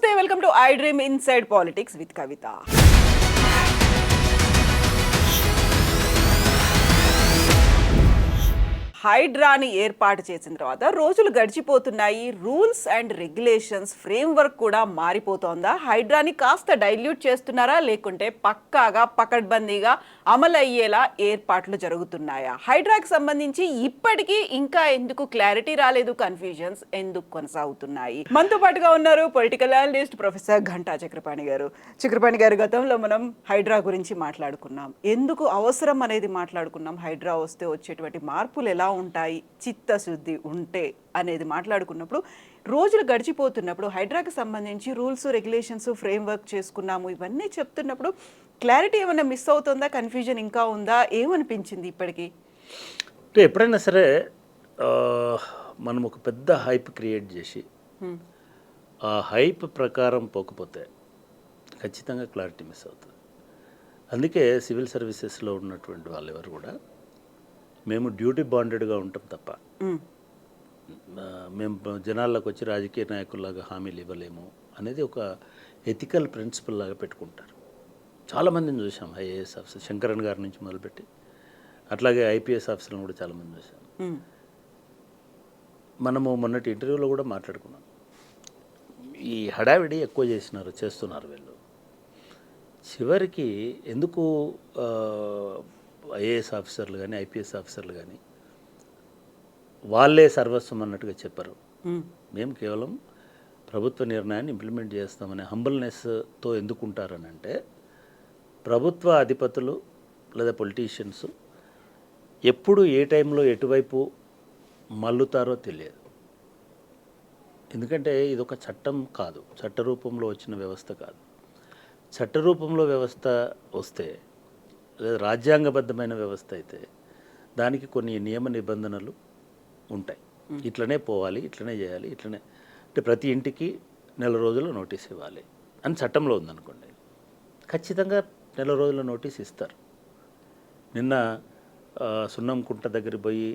నమస్తే welcome to I dream inside politics with Kavitha హైడ్రాని ఏర్పాటు చేసిన తర్వాత రోజులు గడిచిపోతున్నాయి రూల్స్ అండ్ రెగ్యులేషన్స్ ఫ్రేమ్వర్క్ కూడా మారిపోతోందా? హైడ్రాని కాస్త డైల్యూట్ చేస్తున్నారా? లేకుంటే పక్కాగా పకడ్బందీగా అమలయ్యేలా ఏర్పాట్లు జరుగుతున్నాయా? హైడ్రాకి సంబంధించి ఇప్పటికీ ఇంకా ఎందుకు క్లారిటీ రాలేదు? కన్ఫ్యూజన్స్ ఎందుకు కొనసాగుతున్నాయి? మనతో పాటుగా ఉన్నారు political analyst professor Ghanta Chakrapani గారు. చక్రపాణి గారు గతంలో మనం హైడ్రా గురించి మాట్లాడుకున్నాం. ఎందుకు అవసరం అనేది మాట్లాడుకున్నాం? హైడ్రా వస్తే వచ్చేటువంటి మార్పులు ఎలా ఉంటాయి చిత్తశుద్ధి ఉంటే అనేది మాట్లాడుకున్నప్పుడు రోజులు గడిచిపోతున్నప్పుడు హైడ్రాకి సంబంధించి రూల్స్ రెగ్యులేషన్స్ ఫ్రేమ్ వర్క్ చేసుకున్నాము ఇవన్నీ చెప్తున్నప్పుడు క్లారిటీ ఏమైనా మిస్ అవుతుందా కన్ఫ్యూజన్ ఇంకా ఉందా ఏమనిపించింది ఇప్పటికీ అంటే ఎప్పుడైనా సరే మనం ఒక పెద్ద హైప్ క్రియేట్ చేసి. ఆ హైప్ ప్రకారం పోకపోతే ఖచ్చితంగా క్లారిటీ మిస్ అవుతుంది అందుకే సివిల్ సర్వీసెస్లో ఉన్నటువంటి వాళ్ళు ఎవరు కూడా మేము డ్యూటీ బాండెడ్గా ఉంటాం తప్ప. మేము జనాల్లోకి వచ్చి రాజకీయ నాయకుల్లాగా హామీలు ఇవ్వలేము అనేది ఒక ఎథికల్ ప్రిన్సిపల్ లాగా పెట్టుకుంటారు. చాలామందిని చూసాం ఐఏఎస్ ఆఫీసర్ శంకరన్ గారి నుంచి మొదలుపెట్టి. అట్లాగే ఐపీఎస్ ఆఫీసర్లను కూడా చాలామంది చూసాం. మనము మొన్నటి ఇంటర్వ్యూలో కూడా మాట్లాడుకున్నాం. ఈ హడావిడి ఎక్కువ చేసినారు చేస్తున్నారు వీళ్ళు. చివరికి ఎందుకు ఐఏఎస్ ఆఫీసర్లు కానీ ఐపీఎస్ ఆఫీసర్లు కానీ వాళ్ళే సర్వస్వం అన్నట్టుగా చెప్పరు. మేము కేవలం ప్రభుత్వ నిర్ణయాన్ని ఇంప్లిమెంట్ చేస్తామనే హంబల్నెస్తో ఎందుకుంటారని అంటే ప్రభుత్వ అధిపతులు లేదా పొలిటీషియన్స్ ఎప్పుడు ఏ టైంలో ఎటువైపు మల్లుతారో తెలియదు. ఎందుకంటే ఇది ఒక చట్టం కాదు. చట్ట రూపంలో వచ్చిన వ్యవస్థ కాదు. చట్ట రూపంలో వ్యవస్థ వస్తే రాజ్యాంగబద్ధమైన వ్యవస్థ అయితే దానికి కొన్ని నియమ నిబంధనలు ఉంటాయి. ఇట్లనే పోవాలి ఇట్లనే చేయాలి ఇట్లనే అంటే ప్రతి ఇంటికి నెల రోజుల నోటీస్ ఇవ్వాలి అని చట్టంలో ఉందనుకోండి. ఖచ్చితంగా నెల రోజుల నోటీస్ ఇస్తారు. నిన్న సున్నం కుంట దగ్గరికి పోయి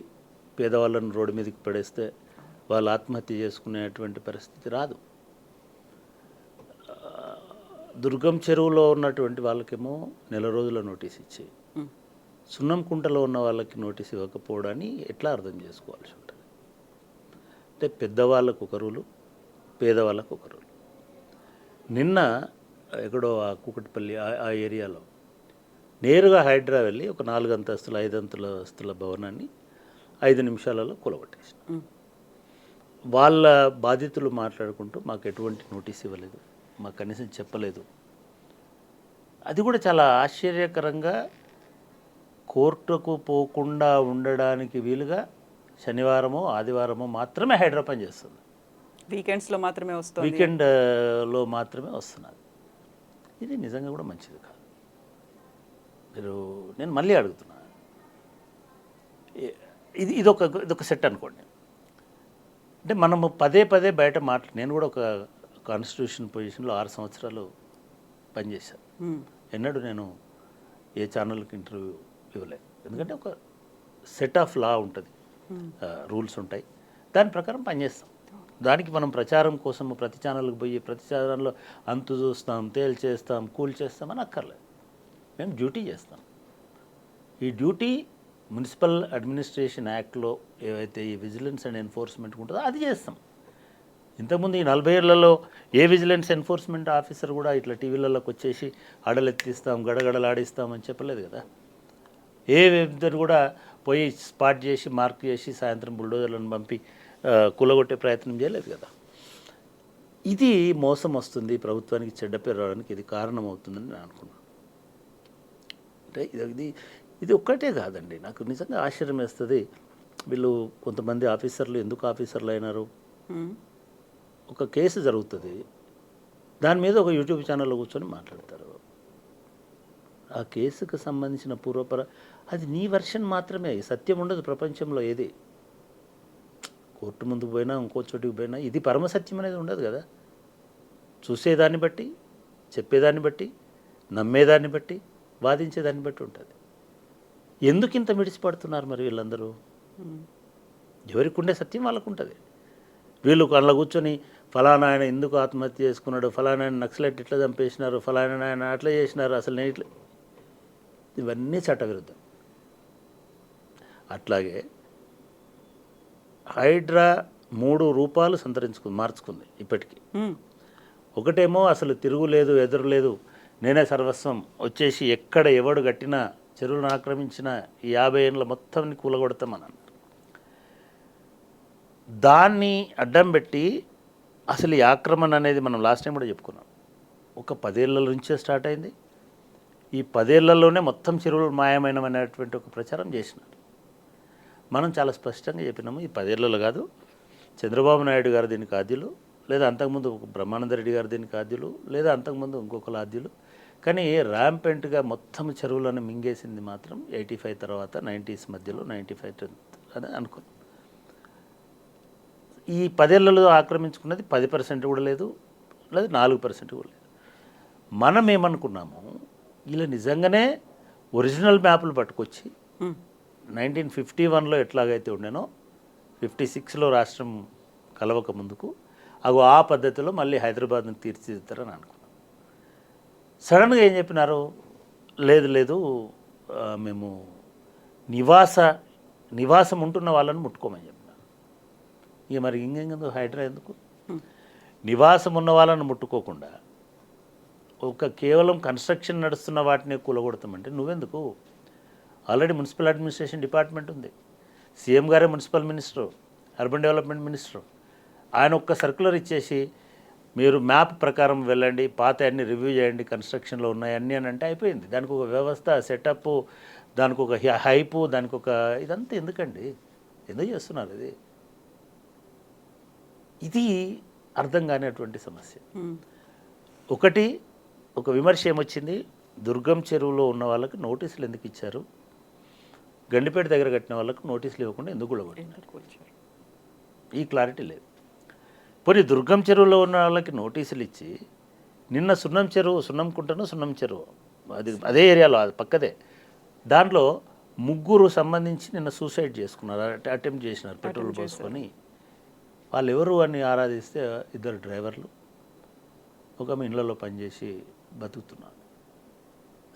పేదవాళ్ళను రోడ్డు మీదకి పడేస్తే వాళ్ళు ఆత్మహత్య చేసుకునేటువంటి పరిస్థితి రాదు. దుర్గం చెరువులో ఉన్నటువంటి వాళ్ళకేమో నెల రోజుల నోటీస్ ఇచ్చి. సున్నం కుంటలో ఉన్న వాళ్ళకి నోటీస్ ఇవ్వకపోవడాన్ని ఎట్లా అర్థం చేసుకోవాల్సి ఉంటుంది అంటే పెద్దవాళ్ళకు ఒక రూలు పేదవాళ్ళకు ఒక రూలు నిన్న ఎక్కడో ఆ కూకట్పల్లి ఆ- ఏరియాలో నేరుగా హైడ్రా వెళ్ళి ఒక నాలుగు అంతస్తుల ఐదు అంతస్తుల భవనాన్ని ఐదు నిమిషాలలో కూలగొట్టేసిన. వాళ్ళ బాధితులు మాట్లాడుకుంటూ మాకు ఎటువంటి నోటీస్ ఇవ్వలేదు మాకు కనీసం చెప్పలేదు. అది కూడా చాలా ఆశ్చర్యకరంగా కోర్టుకు పోకుండా ఉండడానికి వీలుగా శనివారమో ఆదివారమో మాత్రమే పని చేస్తుంది. వీకెండ్స్లో మాత్రమే వస్తుంది. వీకెండ్లో మాత్రమే వస్తున్నది. ఇది నిజంగా కూడా మంచిది కాదు. మీరు నేను మళ్ళీ అడుగుతున్నా. ఇది ఇదొక ఇదొక సెట్ అనుకోండి. అంటే మనము పదే పదే బయట మాట్లా నేను కూడా ఒక కాన్స్టిట్యూషన్ పొజిషన్లో ఆరు సంవత్సరాలు పనిచేశాను. ఎన్నడూ నేను ఏ ఛానల్కి ఇంటర్వ్యూ ఇవ్వలేదు ఎందుకంటే ఒక సెట్ ఆఫ్ లా ఉంటుంది. రూల్స్ ఉంటాయి. దాని ప్రకారం పనిచేస్తాం. దానికి మనం ప్రచారం కోసం ప్రతి ఛానల్కి పోయి ప్రతి ఛానల్లో అంతు చూస్తాం తేల్ చేస్తాం కూల్ చేస్తాం అని అక్కర్లేదు. మేము డ్యూటీ చేస్తాం. ఈ డ్యూటీ మున్సిపల్ అడ్మినిస్ట్రేషన్ యాక్ట్లో ఏవైతే ఈ విజిలెన్స్ అండ్ ఎన్ఫోర్స్మెంట్ ఉంటుందో అది చేస్తాం. ఇంతకుముందు ఈ నలభై ఏళ్ళలో ఏ విజిలెన్స్ ఎన్ఫోర్స్మెంట్ ఆఫీసర్ కూడా ఇట్లా టీవీలలోకి వచ్చేసి అడలెత్తిస్తాం గడగడలాడిస్తాం అని చెప్పలేదు కదా? ఏ ఇద్దరు కూడా పోయి స్పాట్ చేసి మార్క్ చేసి సాయంత్రం బుల్డోజర్లను పంపి కులగొట్టే ప్రయత్నం చేయలేదు కదా? ఇది మోసం వస్తుంది ప్రభుత్వానికి చెడ్డ పేరు రావడానికి ఇది కారణం అవుతుందని నేను అనుకున్నాను అంటే ఇది ఇది ఇది ఒక్కటే కాదండి. నాకు నిజంగా ఆశ్చర్యం వేస్తుంది వీళ్ళు కొంతమంది ఆఫీసర్లు ఎందుకు ఆఫీసర్లు అయినారు ఒక కేసు జరుగుతుంది. దాని మీద ఒక యూట్యూబ్ ఛానల్లో కూర్చొని మాట్లాడతారు. ఆ కేసుకు సంబంధించిన పూర్వపర అది నీ వర్షన్ మాత్రమే. సత్యం ఉండదు ప్రపంచంలో ఏది. కోర్టు ముందుకు పోయినా ఇంకో చోటికి పోయినా ఇది పరమసత్యం అనేది ఉండదు కదా. చూసేదాన్ని బట్టి చెప్పేదాన్ని బట్టి నమ్మేదాన్ని బట్టి వాదించేదాన్ని బట్టి ఉంటుంది. ఎందుకు ఇంత మిడిసిపడుతున్నారు మరి వీళ్ళందరూ. ఎవరికి ఉండే సత్యం వాళ్ళకు ఉంటుంది. వీళ్ళు కళ్ళ కూర్చొని ఫలానా ఆయన ఎందుకు ఆత్మహత్య చేసుకున్నాడు? ఫలానా ఆయన నక్సలైట్ ఇట్లా చంపేసినారు? ఫలానా ఆయన అట్లా చేసినారు? అసలు నేను ఇట్లా ఇవన్నీ చట్టవిరుద్ధం. అట్లాగే హైడ్రా మూడు రూపాలు సంతరించుకుంది మార్చుకుంది ఇప్పటికీ. ఒకటేమో అసలు తిరుగులేదు ఎదురులేదు నేనే సర్వస్వం వచ్చేసి ఎక్కడ ఎవడు కట్టినా చెరువులను ఆక్రమించిన ఈ యాభై ఏళ్ళ మొత్తాన్ని కూలగొడతామని అన్నారు. దాన్ని అడ్డం పెట్టి అసలు ఈ ఆక్రమణ అనేది మనం లాస్ట్ టైం కూడా చెప్పుకున్నాం. ఒక పదేళ్ళ నుంచే స్టార్ట్ అయింది. ఈ పదేళ్ళలోనే మొత్తం చెరువులు మాయమైనమైనటువంటి ఒక ప్రచారం చేసినారు. మనం చాలా స్పష్టంగా చెప్పినాము ఈ పదేళ్ళలో కాదు చంద్రబాబు నాయుడు గారు దీనికి ఆద్యులు లేదా అంతకుముందు ఒక బ్రహ్మానంద రెడ్డి గారు దీనికి ఆద్యులు లేదా అంతకుముందు ఇంకొకరు ఆద్యులు. కానీ ర్యాంపెంట్గా మొత్తం చెరువులను మింగేసింది మాత్రం ఎయిటీ ఫైవ్ తర్వాత నైంటీస్ మధ్యలో నైంటీ ఫైవ్ అని అనుకుంది ఈ పదేళ్ళలో ఆక్రమించుకున్నది పది పర్సెంట్ కూడా లేదు లేదా నాలుగు పర్సెంట్ కూడా లేదు. మనం ఏమనుకున్నాము ఇలా నిజంగానే ఒరిజినల్ మ్యాప్లు పట్టుకొచ్చి నైన్టీన్ ఫిఫ్టీ వన్లో ఎట్లాగైతే ఉండేనో ఫిఫ్టీ సిక్స్లో రాష్ట్రం కలవక ముందుకు అగో ఆ పద్ధతిలో మళ్ళీ హైదరాబాద్ని తీర్చిదిద్దారని అనుకున్నాం. సడన్గా ఏం చెప్పినారు? లేదు లేదు మేము నివాస నివాసం ఉంటున్న వాళ్ళని ముట్టుకోమని చెప్పినారు ఇక మరి ఇంకెందుకు? హైడ్రా ఎందుకు? నివాసం ఉన్న వాళ్ళని ముట్టుకోకుండా ఒక కేవలం కన్స్ట్రక్షన్ నడుస్తున్న వాటిని కూలగొడతామంటే నువ్వెందుకు? ఆల్రెడీ మున్సిపల్ అడ్మినిస్ట్రేషన్ డిపార్ట్మెంట్ ఉంది. సీఎం గారే municipal minister urban development minister. ఆయన ఒక్క సర్క్యులర్ ఇచ్చేసి మీరు మ్యాప్ ప్రకారం వెళ్ళండి పాత అన్ని రివ్యూ చేయండి కన్స్ట్రక్షన్లో ఉన్నాయి అన్నీ అని అంటే అయిపోయింది. దానికి ఒక వ్యవస్థ సెటప్ దానికి ఒక హై- హైపు దానికి ఒక ఇదంతా ఎందుకండి? ఎందుకు చేస్తున్నారు ఇది? ఇది అర్థం కానిటువంటి సమస్య. ఒకటి ఒక విమర్శ ఏమొచ్చింది? దుర్గం చెరువులో ఉన్న వాళ్ళకి నోటీసులు ఎందుకు ఇచ్చారు? గండిపేట దగ్గర కట్టిన వాళ్ళకి నోటీసులు ఇవ్వకుండా ఎందుకు కూల్చారు? ఈ క్లారిటీ లేదు. పోనీ దుర్గం చెరువులో ఉన్న వాళ్ళకి నోటీసులు ఇచ్చి నిన్న సున్నం చెరువు సున్నం కుంటను సున్నం చెరువు అది అదే ఏరియాలో అది పక్కదే. దాంట్లో ముగ్గురు సంబంధించి నిన్న సూసైడ్ చేసుకున్నారు అటెంప్ట్ చేసినారు పెట్రోల్ పోసుకొని. వాళ్ళు ఎవరు అని ఆరాధిస్తే ఇద్దరు డ్రైవర్లు ఒక ఆమె ఇళ్ళలో పనిచేసి బతుకుతున్నారు.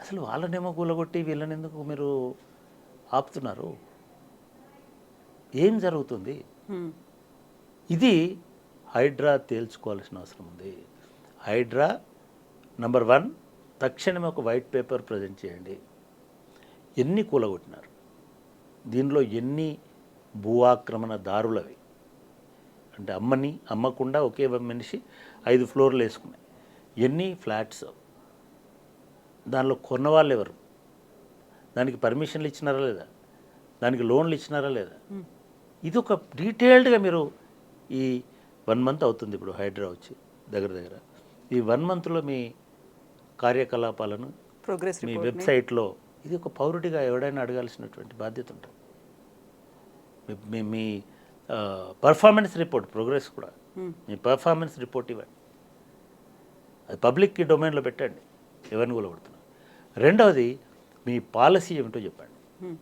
అసలు వాళ్ళనేమో కూలగొట్టి వీళ్ళని ఎందుకు మీరు ఆపుతున్నారు? ఏం జరుగుతుంది? ఇది హైడ్రా తేల్చుకోవాల్సిన అవసరం ఉంది. హైడ్రా నంబర్ వన్ తక్షణమే ఒక వైట్ పేపర్ ప్రజెంట్ చేయండి. ఎన్ని కూలగొట్టినారు? దీనిలో ఎన్ని భూ ఆక్రమణ దారులవి? అంటే అమ్మని అమ్మకుండా ఒకే మనిషి ఐదు ఫ్లోర్లు వేసుకున్నాయి ఎన్ని ఫ్లాట్స్? దానిలో కొన్న వాళ్ళు ఎవరు? దానికి పర్మిషన్లు ఇచ్చినారా లేదా? దానికి లోన్లు ఇచ్చినారా లేదా? ఇది ఒక డీటెయిల్డ్గా మీరు ఈ వన్ మంత్ అవుతుంది ఇప్పుడు హైడ్రా వచ్చి దగ్గర దగ్గర. ఈ వన్ మంత్లో మీ కార్యకలాపాలను ప్రోగ్రెస్ మీ వెబ్సైట్లో ఇది ఒక పౌరుడిగా ఎవడైనా అడగాల్సినటువంటి బాధ్యత ఉంటుంది. మీ మీ పర్ఫార్మెన్స్ రిపోర్ట్ ప్రోగ్రెస్ కూడా. Hmm. మీ పర్ఫార్మెన్స్ రిపోర్ట్ ఇవ్వండి. అది పబ్లిక్ డొమైన్లో పెట్టండి. ఎవరిని కూలగొడుతున్నారు? రెండవది మీ పాలసీ ఏమిటో చెప్పండి. ఉమ్,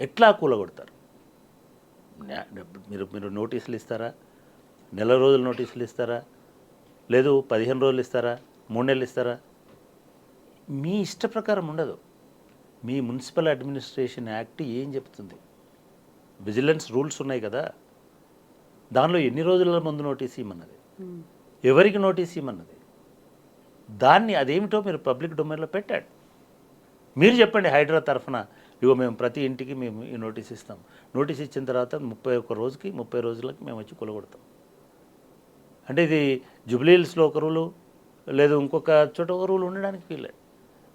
ఎట్లా కూలగొడతారు? మీరు మీరు నోటీసులు ఇస్తారా? నెల రోజులు నోటీసులు ఇస్తారా? లేదు పదిహేను రోజులు ఇస్తారా? మూడు నెలలు ఇస్తారా? మీ ఇష్ట ప్రకారం ఉండదు. మీ మున్సిపల్ అడ్మినిస్ట్రేషన్ యాక్ట్ ఏం చెప్తుంది? విజిలెన్స్ రూల్స్ ఉన్నాయి కదా. దానిలో ఎన్ని రోజుల ముందు నోటీస్ ఇమ్మన్నది ఉమ్, ఎవరికి నోటీస్ ఇమ్మన్నది దాన్ని అదేమిటో మీరు పబ్లిక్ డొమైన్లో పెట్టండి. మీరు చెప్పండి హైడ్రా తరఫున ఇగో మేము ప్రతి ఇంటికి మేము ఈ నోటీస్ ఇస్తాం. నోటీస్ ఇచ్చిన తర్వాత ముప్పై ఒక్క రోజుకి ముప్పై రోజులకి మేము వచ్చి కొలగొడతాం. అంటే ఇది జుబ్లీహిల్స్లో ఒక రూలు లేదు ఇంకొక చోట ఒక రూల్ ఉండడానికి వీల్లేదు.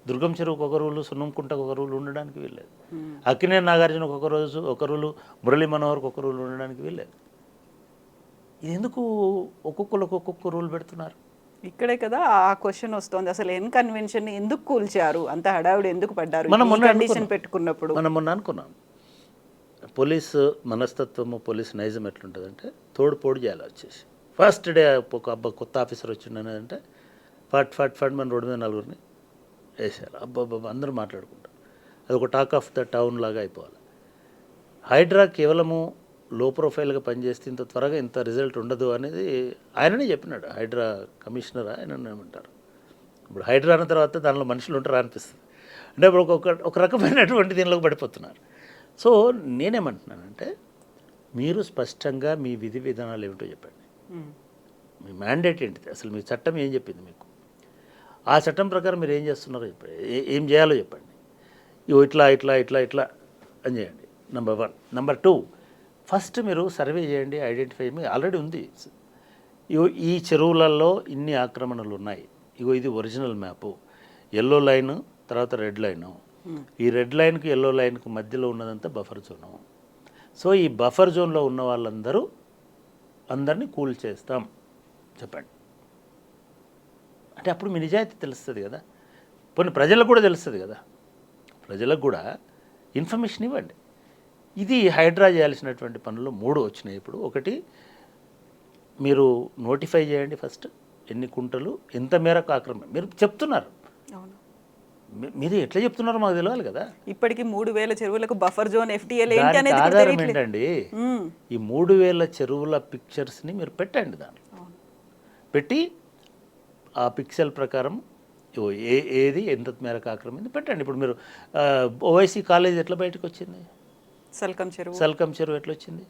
దుర్గం చెరువుకు ఒక రూలు సున్నంకుంటకు ఒక రూల్ ఉండడానికి వీల్లేదు. ఉమ్, అక్కినేని నాగార్జునకు ఒక రోజు ఒక రూలు మురళీ మనోహర్కి ఒక రూల్ ఉండడానికి వీల్లేదు. ఇది ఎందుకు ఒక్కొక్కరు ఒక్కొక్క రూల్ పెడుతున్నారు? ఇక్కడే కదా ఆ క్వశ్చన్ వస్తోంది. అసలు ఎన్ కన్వెన్షన్ ఎందుకు కూల్చారు? అంత హడావుడి ఎందుకు పడ్డారు? మనం మొన్న కండిషన్. పెట్టుకున్నప్పుడు. మనం మొన్న అనుకున్నాం. పోలీసు మనస్తత్వము పోలీస్ నైజం ఎట్లుంటుందంటే తోడు పోడు చేయాలి వచ్చేసి. ఫస్ట్ డే ఒక అబ్బా కొత్త ఆఫీసర్ వచ్చిండనేదంటే ఫట్ ఫట్ ఫట్ మన రోడ్డు మీద నలుగురిని వేసారు అబ్బా అందరూ మాట్లాడుకుంటారు. అది ఒక టాక్ ఆఫ్ ద టౌన్ లాగా అయిపోవాలి. హైడ్రా కేవలము లో ప్రొఫైల్గా పనిచేస్తే ఇంత త్వరగా ఇంత రిజల్ట్ ఉండదు అనేది ఆయననే చెప్పినాడు. హైడ్రా కమిషనర్ ఆయన ఏమంటారు. ఇప్పుడు హైడ్రా అన్న తర్వాత దానిలో మనుషులు ఉంటారా అనిపిస్తుంది. అంటే ఇప్పుడు ఒక ఒక రకమైనటువంటి దీనిలోకి పడిపోతున్నారు. సో నేనేమంటున్నానంటే మీరు స్పష్టంగా మీ విధి విధానాలు ఏమిటో చెప్పండి. మీ మ్యాండేట్ ఏంటిది? అసలు మీ చట్టం ఏం చెప్పింది మీకు? ఆ చట్టం ప్రకారం మీరు ఏం చేస్తున్నారో చెప్పండి ఏ- చేయాలో చెప్పండి. ఇట్లా ఇట్లా ఇట్లా ఇట్లా అని చేయండి. Number one number two first మీరు సర్వే చేయండి ఐడెంటిఫై మీ ఆల్రెడీ ఉంది. ఇగో ఈ చెరువులలో ఇన్ని ఆక్రమణలు ఉన్నాయి. ఇగో ఇది ఒరిజినల్ మ్యాపు. ఎల్లో లైన్ తర్వాత రెడ్ లైను. ఈ రెడ్ లైన్కి ఎల్లో లైన్కి మధ్యలో ఉన్నదంతా బఫర్ జోను. సో ఈ బఫర్ జోన్లో ఉన్న వాళ్ళందరూ అందరినీ కూల్ చేస్తాం. చెప్పండి. అంటే అప్పుడు మీ నిజాయితీ తెలుస్తుంది కదా. పోనీ ప్రజలకు కూడా తెలుస్తుంది కదా. ప్రజలకు కూడా ఇన్ఫర్మేషన్ ఇవ్వండి. ఇది హైడ్రా చేయాల్సినటువంటి పనులు మూడు వచ్చినాయి ఇప్పుడు. ఒకటి మీరు నోటిఫై చేయండి ఫస్ట్ ఎన్ని కుంటలు ఎంత మేరకు ఆక్రమణ మీరు చెప్తున్నారు. మీరు ఎట్లా చెప్తున్నారో మాకు తెలియాలి కదా. ఇప్పటికి మూడు వేల చెరువులకు బఫర్ జోన్ ఎఫ్టీఎల్ ఆధారం ఏంటండి. ఈ మూడు వేల చెరువుల పిక్చర్స్ని మీరు పెట్టండి దాంట్లో అవును. పెట్టి ఆ పిక్సెల్ ప్రకారం ఏ ఏది ఎంత మేరకు ఆక్రమింది పెట్టండి. ఇప్పుడు మీరు ఓవైసీ కాలేజ్ ఎట్లా బయటకు వచ్చింది సల్కం చెరువు. సల్కం చెరువు ఎట్లా వచ్చింది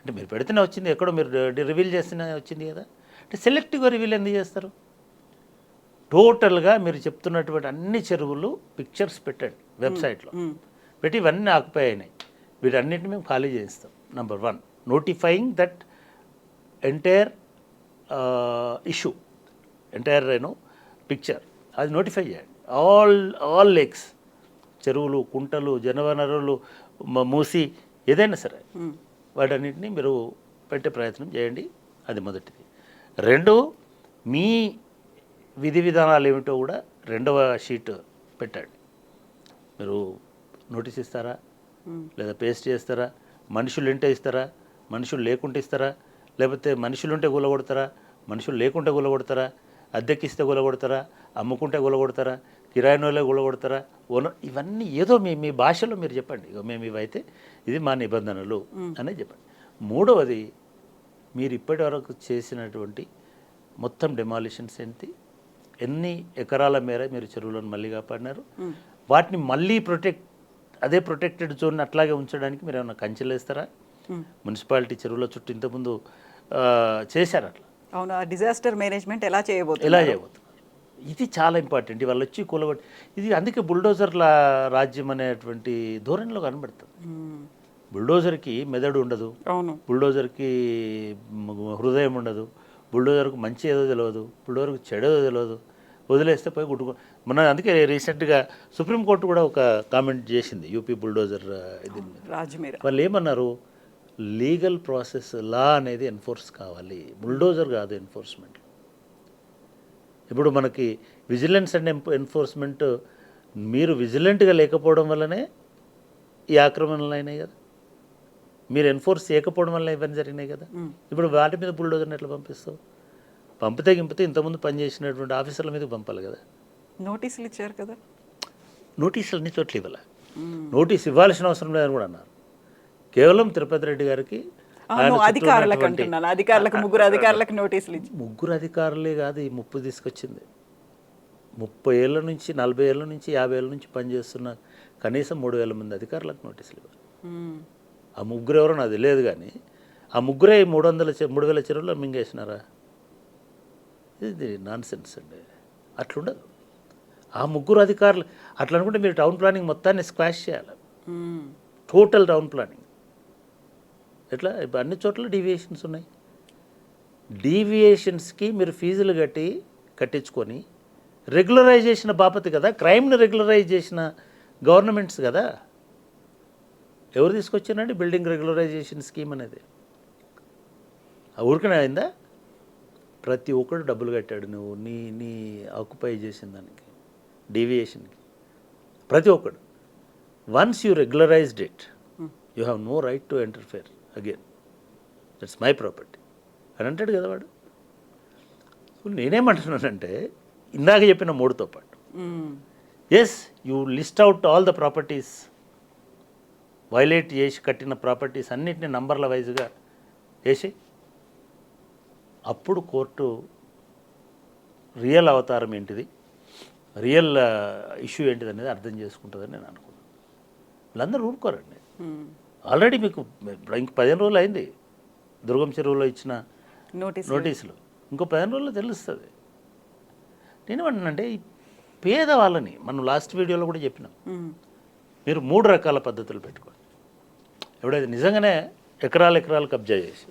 అంటే మీరు పెడితేనే వచ్చింది ఎక్కడో మీరు రివీల్ చేస్తేనే వచ్చింది కదా. అంటే సెలెక్టివ్గా రివీల్ ఎందుకు చేస్తారు? టోటల్గా మీరు చెప్తున్నటువంటి అన్ని చెరువులు పిక్చర్స్ పెట్టండి వెబ్సైట్లో. పెట్టి ఇవన్నీ ఆక్యుపై అయినాయి వీటన్నిటిని మేము ఖాళీ చేయిస్తాం number one. Notifying that entire issue entire you know picture అది నోటిఫై చేయండి. ఆల్ ఆల్ లేక్స్ చెరువులు కుంటలు జనవనరులు మూసి ఏదైనా సరే. వాటన్నిటిని మీరు పెట్టే ప్రయత్నం చేయండి. అది మొదటిది. రెండు మీ విధి విధానాలు ఏమిటో కూడా రెండవ షీట్ పెట్టండి. మీరు నోటీస్ ఇస్తారా. లేదా పేస్ట్ చేస్తారా? మనుషులు ఉంటే ఇస్తారా? మనుషులు లేకుంటే ఇస్తారా? లేకపోతే మనుషులు ఉంటే గులగొడతారా మనుషులు లేకుంటే గులగొడతారా అద్దెకిస్తే గులగొడతారా అమ్ముకుంటే గులగొడతారా? కిరాయిన వాళ్ళే గులగొడతారా? ఓన ఇవన్నీ ఏదో మీ మీ భాషలో మీరు చెప్పండి. ఇగో మేము ఇవైతే ఇది మా నిబంధనలు అనేది చెప్పండి. మూడవది మీరు ఇప్పటి వరకు చేసినటువంటి మొత్తం డెమాలిషన్స్ ఏంటి? ఎన్ని ఎకరాల మేర మీరు చెరువులను మళ్ళీ కాపాడినారు? వాటిని మళ్ళీ ప్రొటెక్ట్ అదే ప్రొటెక్టెడ్ జోన్ అట్లాగే ఉంచడానికి మీరు ఏమైనా కంచెలు వేస్తారా. మున్సిపాలిటీ చెరువుల చుట్టూ ఇంతకుముందు చేశారు అట్లా? అవును ఆ డిజాస్టర్ మేనేజ్మెంట్ ఎలా చేయబోతుంది ఎలా చేయబోతున్నారు? ఇది చాలా ఇంపార్టెంట్ వాళ్ళు వచ్చి కూలగొట్టి ఇది అందుకే బుల్డోజర్ల రాజ్యం అనేటువంటి ధోరణిలో కనబడుతుంది. బుల్డోజర్కి మెదడు ఉండదు. బుల్డోజర్కి హృదయం ఉండదు. బుల్డోజర్కు మంచి ఏదో తెలియదు బుల్డోజర్కి చెడు ఏదో తెలియదు వదిలేస్తే పోయి గుట్టుకో మన అందుకే రీసెంట్గా సుప్రీంకోర్టు కూడా ఒక కామెంట్ చేసింది యూపీ బుల్డోజర్ ఇది. వాళ్ళు ఏమన్నారు లీగల్ ప్రాసెస్ లా అనేది ఎన్ఫోర్స్ కావాలి. బుల్డోజర్ కాదు ఎన్ఫోర్స్మెంట్. ఇప్పుడు మనకి విజిలెన్స్ అండ్ ఎన్ఫోర్స్మెంట్ మీరు విజిలెంట్గా లేకపోవడం వల్లనే ఈ ఆక్రమణలు అయినాయి కదా. మీరు ఎన్ఫోర్స్ చేయకపోవడం వల్ల ఇవన్నీ జరిగినాయి కదా. ఇప్పుడు వాటి మీద బుల్డోజర్ని ఎట్లా పంపిస్తావు? పంపితే గింపితే ఇంతకుముందు పనిచేసినటువంటి ఆఫీసర్ల మీద పంపాలి కదా. నోటీసులు ఇచ్చారు కదా. నోటీసులు అన్ని చోట్ల ఇవ్వాలి. నోటీస్ ఇవ్వాల్సిన అవసరం లేదని కూడా అన్నారు. కేవలం తిరుపతి రెడ్డి గారికి అధికారులకు అంటున్నాను. అధికారులకు ముగ్గురు అధికారులకు నోటీసులు ఇచ్చి. ముగ్గురు అధికారులే కాదు ఈ ముప్పు తీసుకొచ్చింది. ముప్పై ఏళ్ళ నుంచి నలభై ఏళ్ళ నుంచి యాభై ఏళ్ళ నుంచి పనిచేస్తున్న కనీసం మూడు వేల మంది అధికారులకు నోటీసులు ఇవ్వాలి. ఆ ముగ్గురు ఎవరో నాకు తెలియదు కానీ ఆ ముగ్గురే మూడు వందల మూడు వేల చెరువులో మింగేసినారా? ఇది నాన్ సెన్స్ అండి. అట్లుండదు. ఆ ముగ్గురు అధికారులు అట్లా అనుకుంటే మీరు టౌన్ ప్లానింగ్ మొత్తాన్ని స్క్వాష్ చేయాలి. Total town planning. ఎట్లా? ఇప్పుడు అన్ని చోట్ల డీవియేషన్స్ ఉన్నాయి. డీవియేషన్స్కి మీరు ఫీజులు కట్టి కట్టించుకొని రెగ్యులరైజ్ చేసిన బాపతి కదా? క్రైమ్ని రెగ్యులరైజ్ చేసిన గవర్నమెంట్స్ కదా? ఎవరు తీసుకొచ్చారండి బిల్డింగ్ రెగ్యులరైజేషన్ స్కీమ్ అనేది? ఆ ఊరికనే అయిందా? ప్రతి ఒక్కడు డబ్బులు కట్టాడు నువ్వు నీ నీ ఆక్యుపై చేసిన దానికి డీవియేషన్కి ప్రతి ఒక్కడు. Once you regularized it you have no right to interfere again that's my property అని అంటాడు కదా వాడు. నేనేమంటున్నానంటే ఇందాక చెప్పిన మూడుతో పాటు. Yes you list out all the properties violate చేసి కట్టిన ప్రాపర్టీస్ అన్నిటిని నంబర్ల వైజ్గా వేసి అప్పుడు కోర్టు రియల్ అవతారం ఏంటిది? రియల్ ఇష్యూ ఏంటిది అనేది అర్థం చేసుకుంటుందని నేను అనుకున్నాను వీళ్ళందరూ ఊరుకోరండి. మ్మ్. ఆల్రెడీ మీకు ఇంక పదిహేను రోజులు అయింది. దుర్గం చెరువులో ఇచ్చిన నోటీస్ నోటీసులు. ఇంకో పదిహేను రోజుల్లో తెలుస్తుంది. నేనేమంటానంటే ఈ పేదవాళ్ళని మనం లాస్ట్ వీడియోలో కూడా చెప్పినాం. మీరు మూడు రకాల పద్ధతులు పెట్టుకోండి. ఎవడైతే నిజంగానే ఎకరాలు ఎకరాలు కబ్జా చేసి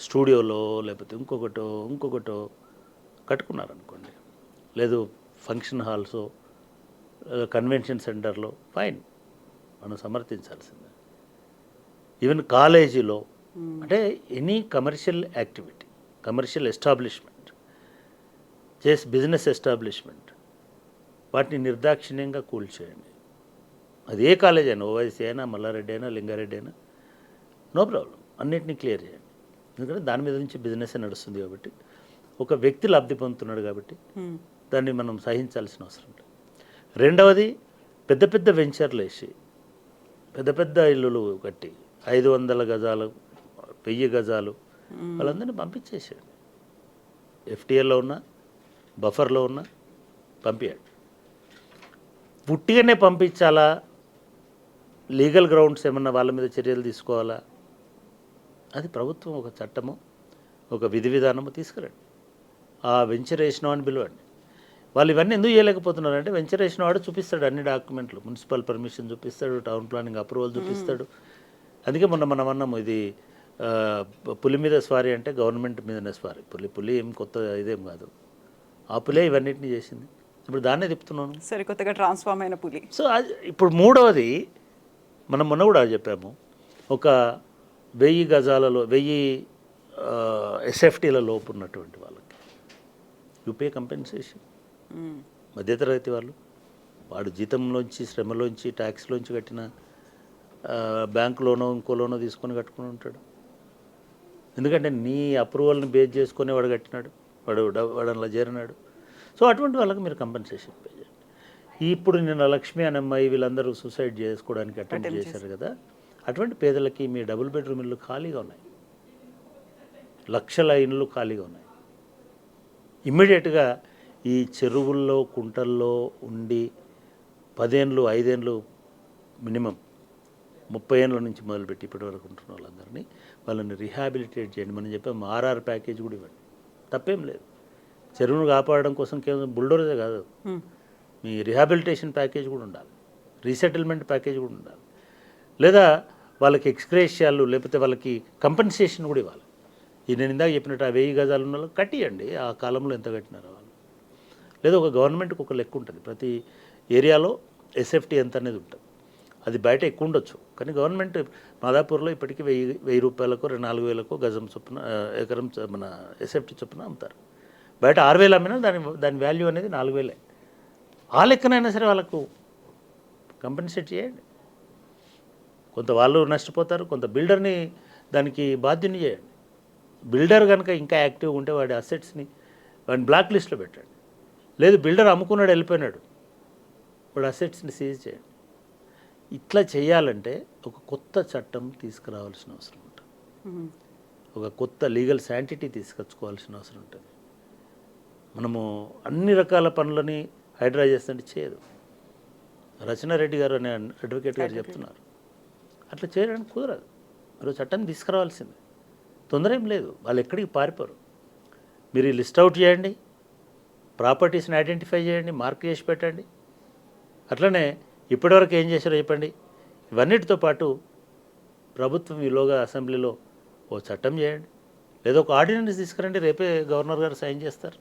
స్టూడియోలో లేకపోతే ఇంకొకటో ఇంకొకటో కట్టుకున్నారనుకోండి. లేదు ఫంక్షన్ హాల్స్ కన్వెన్షన్ సెంటర్లో ఫైన్. మనం సమర్థించాల్సిందే. ఈవెన్ కాలేజీలో అంటే any commercial activity commercial establishment చేసి బిజినెస్ ఎస్టాబ్లిష్మెంట్ వాటిని నిర్దాక్షిణ్యంగా కూల్చేయండి అది ఏ కాలేజ్ అయినా ఓవైసీ అయినా మల్లారెడ్డి అయినా లింగారెడ్డి అయినా నో ప్రాబ్లం. అన్నిటినీ క్లియర్ చేయండి. ఎందుకంటే దాని మీద నుంచి బిజినెస్ నడుస్తుంది కాబట్టి. ఒక వ్యక్తి లబ్ధి పొందుతున్నాడు కాబట్టి మ్మ్. దాన్ని మనం సహించాల్సిన అవసరం లేదు. రెండవది పెద్ద పెద్ద వెంచర్లు వేసి పెద్ద పెద్ద ఇల్లులు కట్టి ఐదు వందల గజాలు వెయ్యి గజాలు వాళ్ళందరినీ పంపించేసాడు ఎఫ్టీఎల్లో ఉన్న బఫర్లో ఉన్న పంపించాడు పుట్టిగానే పంపించాలా? లీగల్ గ్రౌండ్స్ ఏమన్నా వాళ్ళ మీద చర్యలు తీసుకోవాలా? అది ప్రభుత్వం ఒక చట్టము ఒక విధి విధానము తీసుకురండి. ఆ వెంచర్ వేసిన అని పిలవండి. వాళ్ళు ఇవన్నీ ఎందుకు చేయలేకపోతున్నారంటే వెంచర్ వేసిన వాడు చూపిస్తాడు అన్ని డాక్యుమెంట్లు. మున్సిపల్ పర్మిషన్ చూపిస్తాడు టౌన్ ప్లానింగ్ అప్రూవల్ చూపిస్తాడు. అందుకే మొన్న మనం అన్నాము ఇది పులి మీద స్వారీ అంటే గవర్నమెంట్ మీదనే స్వారీ. పులి పులి ఏం కొత్త ఇదేం కాదు. ఆ పులే ఇవన్నిటిని చేసింది. ఇప్పుడు దాన్నే తిప్పుతున్నాను. సరికొత్తగా ట్రాన్స్ఫార్మ్ అయిన పులి. సో ఇప్పుడు మూడవది మనం మొన్న కూడా చెప్పాము ఒక వెయ్యి గజాలలో వెయ్యి ఎస్ఎఫ్టీల లోపు ఉన్నటువంటి వాళ్ళకి. యూపీ కంపెన్సేషన్. మధ్యతరగతి వాళ్ళు వాడు జీతంలోంచి శ్రమలోంచి ట్యాక్స్లోంచి కట్టిన బ్యాంక్ లోనో ఇంకో లోనో తీసుకొని కట్టుకుని ఉంటాడు. ఎందుకంటే నీ అప్రూవల్ని బేస్ చేసుకొని వాడు కట్టినాడు. వాడు వాడు అలా చేరినాడు. సో అటువంటి వాళ్ళకి మీరు కంపెన్సేషన్ పే చేయండి. ఇప్పుడు నిన్న లక్ష్మి అనే అమ్మాయి వీళ్ళందరూ సూసైడ్ చేసుకోవడానికి అటెంప్ట్ చేశారు కదా. అటువంటి పేదలకి మీ డబుల్ బెడ్రూమ్ ఇల్లు ఖాళీగా ఉన్నాయి. లక్షల ఇండ్లు ఖాళీగా ఉన్నాయి. ఇమ్మీడియట్గా ఈ చెరువుల్లో కుంటల్లో ఉండి పదేళ్ళు ఐదేళ్ళు మినిమం ముప్పై ఏళ్ళ నుంచి మొదలుపెట్టి ఇప్పటి వరకు ఉంటున్న వాళ్ళందరినీ వాళ్ళని రిహాబిలిటేట్ చేయండి. మనం చెప్పాం ఆర్ఆర్ ప్యాకేజ్ కూడా ఇవ్వండి. తప్పేం లేదు. చెరువును కాపాడడం కోసం కేవలం బుల్డోరే కాదు. మీ రిహాబిలిటేషన్ ప్యాకేజ్ కూడా ఉండాలి. రీసెటిల్మెంట్ ప్యాకేజ్ కూడా ఉండాలి. లేదా వాళ్ళకి ఎక్స్గ్రేషియాలు లేకపోతే వాళ్ళకి కంపెన్సేషన్ కూడా ఇవ్వాలి. ఈ నేను ఇందాక చెప్పినట్టు ఆ వెయ్యి గజాలు ఉన్న వాళ్ళు కట్టియండి. ఆ కాలంలో ఎంత కట్టినారో వాళ్ళు. లేదా ఒక గవర్నమెంట్కి ఒక లెక్క ఉంటుంది. ప్రతి ఏరియాలో ఎస్ఎఫ్టీ ఎంత అనేది ఉంటుంది. అది బయట ఎక్కువ ఉండొచ్చు. కానీ గవర్నమెంట్ మాదాపూర్లో ఇప్పటికీ వెయ్యి వెయ్యి రూపాయలకు రెండు నాలుగు వేలకు గజం చొప్పున ఎకరం మన ఎస్ఎఫ్టీ చొప్పున అమ్ముతారు. బయట ఆరు వేలు అమ్మినా దాని దాని వాల్యూ అనేది నాలుగు వేలే. ఆ లెక్కనైనా సరే వాళ్ళకు కంపెన్సేట్ చేయండి. కొంత వాళ్ళు నష్టపోతారు కొంత బిల్డర్ని దానికి బాధ్యుని చేయండి. బిల్డర్ కనుక ఇంకా యాక్టివ్గా ఉంటే వాడి అసెట్స్ని వాడిని బ్లాక్ లిస్ట్లో పెట్టండి. లేదు బిల్డర్ అమ్ముకున్నాడు వెళ్ళిపోయినాడు. వాడి అసెట్స్ని సీజ్ చేయండి. ఇట్లా చేయాలంటే ఒక కొత్త చట్టం తీసుకురావాల్సిన అవసరం ఉంటుంది. ఒక కొత్త లీగల్ శాంటిటీ తీసుకొచ్చుకోవాల్సిన అవసరం ఉంటుంది. మనము అన్ని రకాల పనులని హైడ్రా చేస్తుంటే చేయదు. రచనారెడ్డి గారు అనే అడ్వకేట్ గారు చెప్తున్నారు. అట్లా చేయడానికి కుదరదు. మీరు చట్టం తీసుకురావాల్సిందే. తొందర ఏం లేదు. వాళ్ళు ఎక్కడికి పారిపోరు. మీరు ఈ లిస్ట్ అవుట్ చేయండి. ప్రాపర్టీస్ని ఐడెంటిఫై చేయండి. మార్క్ చేసి పెట్టండి. అట్లనే ఇప్పటివరకు ఏం చేశారో చెప్పండి. ఇవన్నిటితో పాటు ప్రభుత్వం ఈలోగా అసెంబ్లీలో ఓ చట్టం చేయండి. లేదా ఒక ఆర్డినెన్స్ తీసుకురండి. రేపే గవర్నర్ గారు సైన్ చేస్తారు.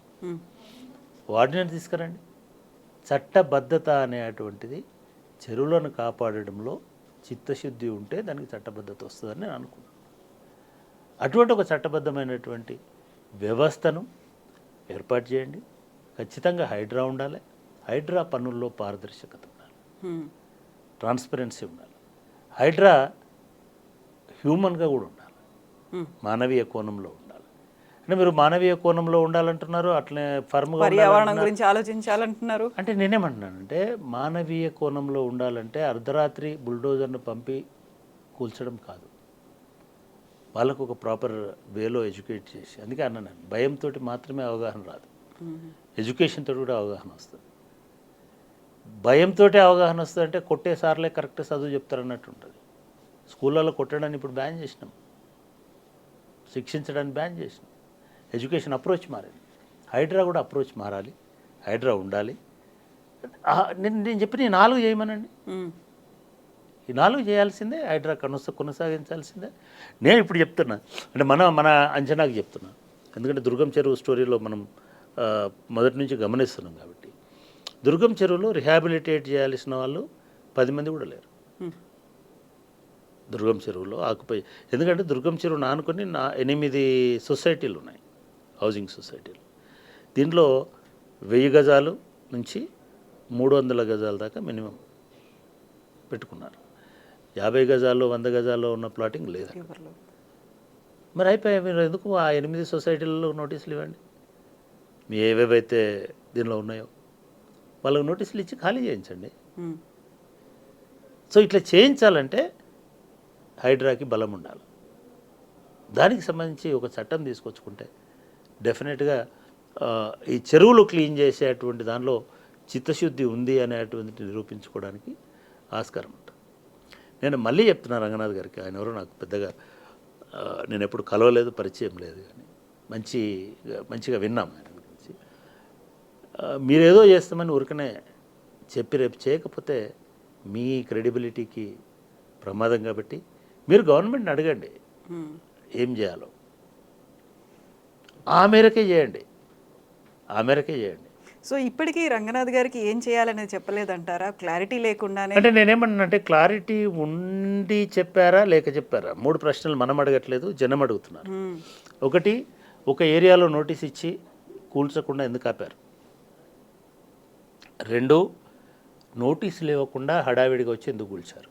ఆర్డినెన్స్ తీసుకురండి. చట్టబద్ధత అనేటువంటిది చెరువులను కాపాడడంలో చిత్తశుద్ధి ఉంటే దానికి చట్టబద్ధత వస్తుందని నేను అనుకున్నాను అటువంటి ఒక చట్టబద్ధమైనటువంటి వ్యవస్థను ఏర్పాటు చేయండి. ఖచ్చితంగా హైడ్రా ఉండాలి. హైడ్రా పనుల్లో పారదర్శకత. ట్రాన్స్పరెన్సీ ఉండాలి. హైడ్రా హ్యూమన్గా కూడా ఉండాలి. మ్మ్. మానవీయ కోణంలో ఉండాలి. అంటే మీరు మానవీయ కోణంలో ఉండాలంటున్నారు అట్లనే ఫర్మ్గా పర్యావరణం గురించి ఆలోచించాలంటున్నారు. అంటే నేనేమంటున్నానంటే మానవీయ కోణంలో ఉండాలంటే అర్ధరాత్రి బుల్డోజర్ను పంపి కూల్చడం కాదు. వాళ్ళకు ఒక ప్రాపర్ వేలో ఎడ్యుకేట్ చేసి అందుకే అన్నా నేను భయంతో మాత్రమే అవగాహన రాదు. ఎడ్యుకేషన్ తోటి కూడా అవగాహన వస్తుంది. భయంతో అవగాహన వస్తుంది అంటే కొట్టే సార్లే కరెక్ట్ చదువు చెప్తారన్నట్టు ఉంటుంది. స్కూళ్ళలో కొట్టడాన్ని ఇప్పుడు బ్యాన్ చేసినాం. శిక్షించడాన్ని బ్యాన్ చేసినాం. ఎడ్యుకేషన్ అప్రోచ్ మారింది. హైడ్రా కూడా అప్రోచ్ మారాలి. హైడ్రా ఉండాలి. నేను నేను చెప్పిన ఈ నాలుగు చేయమనండి. ఈ నాలుగు చేయాల్సిందే హైడ్రా కొనస కొనసాగించాల్సిందే. నేను ఇప్పుడు చెప్తున్నా అంటే మన మన అంచనాకు చెప్తున్నా. ఎందుకంటే దుర్గం చెరువు స్టోరీలో మనం మొదటి నుంచి గమనిస్తున్నాం కాబట్టి. దుర్గం చెరువులో రిహాబిలిటేట్ చేయాల్సిన వాళ్ళు పది మంది కూడా లేరు. దుర్గం చెరువులో ఆకుపై ఎందుకంటే దుర్గం చెరువు నానుకొని నా ఎనిమిది సొసైటీలు ఉన్నాయి హౌసింగ్ సొసైటీలు. దీంట్లో వెయ్యి గజాలు నుంచి మూడు వందల గజాల దాకా మినిమం పెట్టుకున్నారు. యాభై గజాల్లో వంద గజాల్లో ఉన్న ప్లాటింగ్ లేదు? మరి అయిపోయాయి మీరు ఎందుకు ఆ ఎనిమిది సొసైటీలలో నోటీసులు ఇవ్వండి? మీ ఏవేవైతే దీనిలో ఉన్నాయో. వాళ్ళకి నోటీసులు ఇచ్చి ఖాళీ చేయించండి. సో ఇట్లా చేయించాలంటే హైడ్రాకి బలం ఉండాలి. దానికి సంబంధించి ఒక చట్టం తీసుకొచ్చుకుంటే డెఫినెట్గా ఈ చెరువులు క్లీన్ చేసేటువంటి దానిలో చిత్తశుద్ధి ఉంది అనేటువంటిది నిరూపించుకోవడానికి ఆస్కారం ఉంటుంది. నేను మళ్ళీ చెప్తున్నా రంగనాథ్ గారికి ఆయన ఎవరో నాకు పెద్దగా నేను ఎప్పుడు కలవలేదు పరిచయం లేదు కానీ మంచి మంచిగా విన్నాం ఆయన. మీరేదో చేస్తామని ఊరికనే చెప్పి రేపు చేయకపోతే మీ క్రెడిబిలిటీకి ప్రమాదం కాబట్టి మీరు గవర్నమెంట్ని అడగండి. ఏం చేయాలో. ఆ మేరకే చేయండి. ఆ మేరకే చేయండి. సో ఇప్పటికీ రంగనాథ్ గారికి ఏం చేయాలనేది చెప్పలేదంటారా? క్లారిటీ లేకుండానే అంటే నేనేమన్నానంటే క్లారిటీ ఉండి చెప్పారా లేక చెప్పారా? మూడు ప్రశ్నలు మనం అడగట్లేదు జనం అడుగుతున్నారు. ఒకటి ఒక ఏరియాలో నోటీస్ ఇచ్చి కూల్చకుండా ఎందుకు ఆపారు? రెండు నోటీసులు ఇవ్వకుండా హడావిడిగా వచ్చి ఎందుకు కూల్చారు.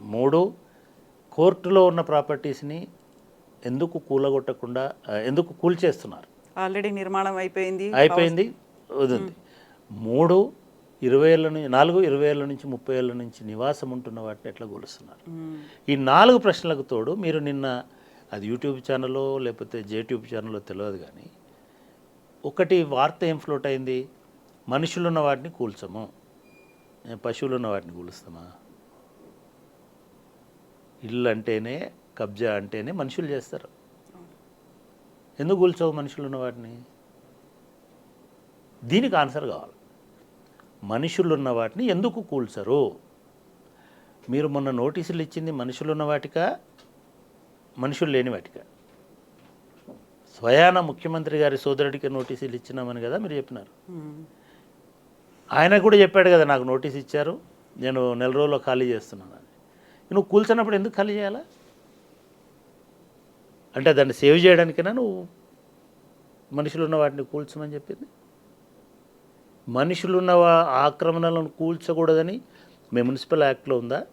మూడు కోర్టులో ఉన్న ప్రాపర్టీస్ని ఎందుకు కూలగొట్టకుండా ఎందుకు కూల్చేస్తున్నారు? ఆల్రెడీ నిర్మాణం అయిపోయింది. అయిపోయింది వదింది. మూడు ఇరవై ఏళ్ళ నుంచి నాలుగు ఇరవై ఏళ్ళ నుంచి ముప్పై ఏళ్ళ నుంచి నివాసం ఉంటున్న వాటిని ఎట్లా కూలుస్తున్నారు? మ్మ్. ఈ నాలుగు ప్రశ్నలకు తోడు మీరు నిన్న అది యూట్యూబ్ ఛానల్లో లేకపోతే జేట్యూబ్ ఛానల్లో తెలియదు కానీ ఒకటి వార్త ఏం ఫ్లోట్ అయింది? మనుషులున్న వాటిని కూల్చము. పశువులున్న వాటిని కూలుస్తామా? ఇల్లు అంటేనే కబ్జా అంటేనే మనుషులు చేస్తారు. ఎందుకు కూల్చవు మనుషులు ఉన్న వాటిని? దీనికి ఆన్సర్ కావాలి. మనుషులు ఉన్న వాటిని ఎందుకు కూల్చరు? మీరు మొన్న నోటీసులు ఇచ్చింది మనుషులు ఉన్న మనుషులు లేని వాటిక? స్వయాన ముఖ్యమంత్రి గారి సోదరుడికి నోటీసులు ఇచ్చినామని కదా మీరు చెప్పినారు. ఆయన కూడా చెప్పాడు కదా నాకు నోటీస్ ఇచ్చారు నేను నెల రోజుల్లో ఖాళీ చేస్తున్నాను అని. నువ్వు కూల్చున్నప్పుడు ఎందుకు ఖాళీ చేయాలా? అంటే దాన్ని సేవ్ చేయడానికైనా నువ్వు మనుషులు ఉన్న వాటిని కూల్చమని చెప్పింది? మనుషులున్న వా- ఆక్రమణలను కూల్చకూడదని మీ మున్సిపల్ యాక్ట్లో ఉందా?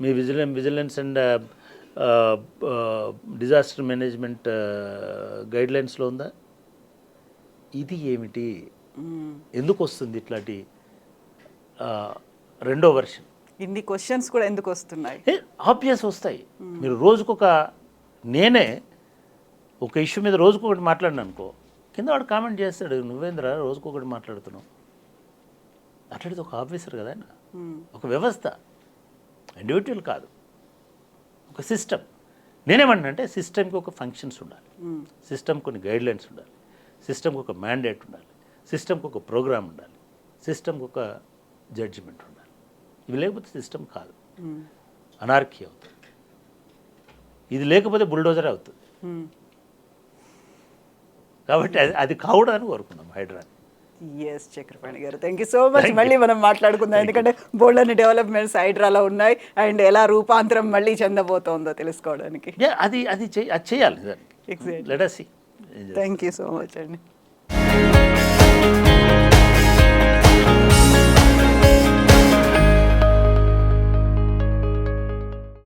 మీ vigilance vigilance and disaster management గైడ్లైన్స్లో ఉందా? ఇది ఏమిటి? ఎందుకు వస్తుంది ఇట్లాంటి రెండో వర్షన్ ఇన్ని క్వశ్చన్స్ కూడా ఎందుకు వస్తున్నాయి ఆబ్వియస్ వస్తాయి. మీరు రోజుకొక నేనే ఒక ఇష్యూ మీద రోజుకొకటి మాట్లాడినా అనుకో కింద వాడు కామెంట్ చేస్తాడు నువ్వేంద్ర రోజుకొకటి మాట్లాడుతున్నావు? అట్లాంటిది ఒక ఆఫీసర్ కదా ఆయన. ఒక వ్యవస్థ. ఇండివిజువల్ కాదు. ఒక సిస్టమ్ నేనేమంటున్నా సిస్టమ్కి ఒక ఫంక్షన్స్ ఉండాలి. సిస్టమ్ కొన్ని గైడ్లైన్స్ ఉండాలి. సిస్టమ్కి ఒక మ్యాండేట్ ఉండాలి. సిస్టమ్కి ఒక ప్రోగ్రామ్ ఉండాలి. సిస్టమ్కి ఒక జడ్జిమెంట్ ఉండాలి. ఇవి లేకపోతే సిస్టమ్ కాదు. అనార్కీ అవుతుంది. ఇది లేకపోతే బుల్డోజరే అవుతుంది. కాబట్టి అది అది కావడానికి కోరుకున్నాం హైడ్రాని. Yes Chakrapani garu. Thank you so much మళ్ళీ మనం మాట్లాడుకుందాం. ఎందుకంటే బోల్డ్ డెవలప్మెంట్స్ హైడ్రాలో ఉన్నాయి. అండ్ ఎలా రూపాంతరం మళ్ళీ చెందబోతోందో తెలుసుకోవడానికి. అది అది చేయాలి థ్యాంక్ యూ సో మచ్ అండి. Bye.